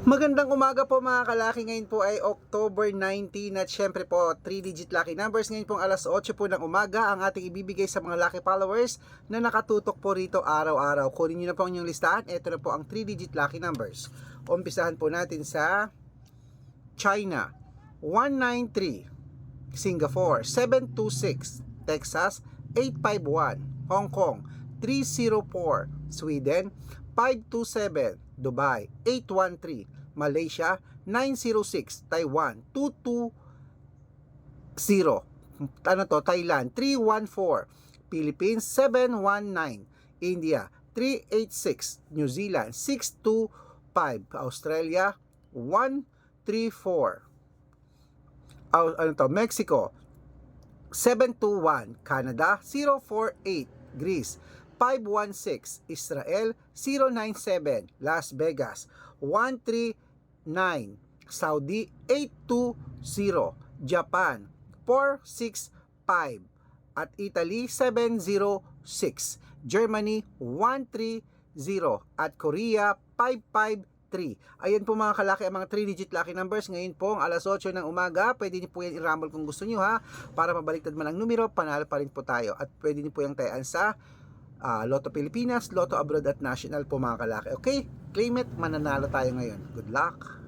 Magandang umaga po mga kalaki. Ngayon po ay October 19 at syempre po 3-digit lucky numbers. Ngayon po alas 8 po ng umaga ang ating ibibigay sa mga lucky followers na nakatutok po rito araw-araw. Kunin nyo na po ang inyong listahan. Ito na po ang 3-digit lucky numbers. Umpisahan po natin sa China 193, Singapore 726, Texas 851, Hong Kong 304, Sweden 527, Dubai 813, Malaysia 906, Taiwan 220, ano to, Thailand 314, Philippines 719, India 386, New Zealand 625, Australia 134, Au- ano to, Mexico 721, Canada 048, Greece 516, Israel 097, Las Vegas 139, Saudi 820, Japan 465, at Italy 706, Germany 130, at Korea 553. Ayan po mga kalaki ang mga 3-digit lucky numbers. Ngayon po ang alas 8 ng umaga. Pwede niyo po yan i-rumble kung gusto niyo ha. Para mabaliktad man ang numero, panalo pa rin po tayo. At pwede niyo po yung tayaan sa ah, Lotto Pilipinas, Lotto Abroad at National po mga. Okay? Claim it, mananalo tayo ngayon. Good luck!